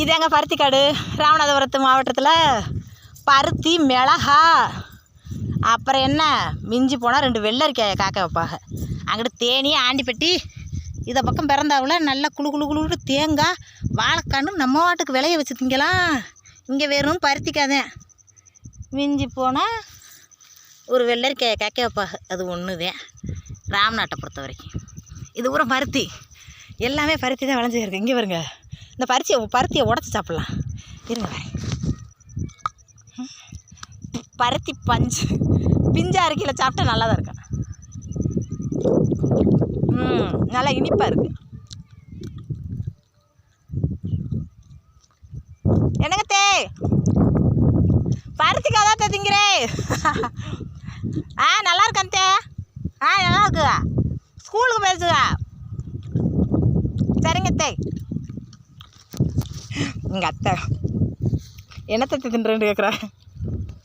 இது எங்கள் பருத்திக்காடு? ராமநாதபுரத்து மாவட்டத்தில் பருத்தி மிளகா அப்புறம் என்ன? மிஞ்சி போனால் ரெண்டு வெள்ளரிக்காயை காக்க வைப்பாங்க அங்கிட்டு தேனி ஆண்டிப்பட்டி இதை பக்கம் பிறந்தாவுல நல்லா குளு குளு குளுன்னு தேங்காய் வாழைக்கண்ணு நம்ம வாட்டுக்கு விளைய வச்சு திங்கலாம். இங்கே வெறும் பருத்திக்காதே. மிஞ்சி போனால் ஒரு வெள்ளரிக்காயை காக்க வைப்பாங்க அது ஒன்று தான் ராம்நாட்டை பொறுத்த வரைக்கும் இது பூரா பருத்தி. எல்லாமே பருத்தி தான் விளைஞ்சி இங்கே வருங்க இந்த பருத்தியை பருத்தியை உடச்சி சாப்பிட்லாம். இருங்க. ம். பருத்தி பஞ்சு. பிஞ்சா அரிக்கையில் சாப்பிட்டா நல்லா தான் இருக்கும். ம் நல்லா இனிப்பாக இருக்கு. என்னங்க தே? பருத்திக்காய் தான் திங்கிறே. ஆ நல்லா இருக்கேன் தே. ஆ நல்லா இருக்கு. ஸ்கூலுக்கு போயிடுச்சுங்க சரிங்க தே. எங்கள் அத்தை. என்னத்தை தின்றுன்னு கேட்குறா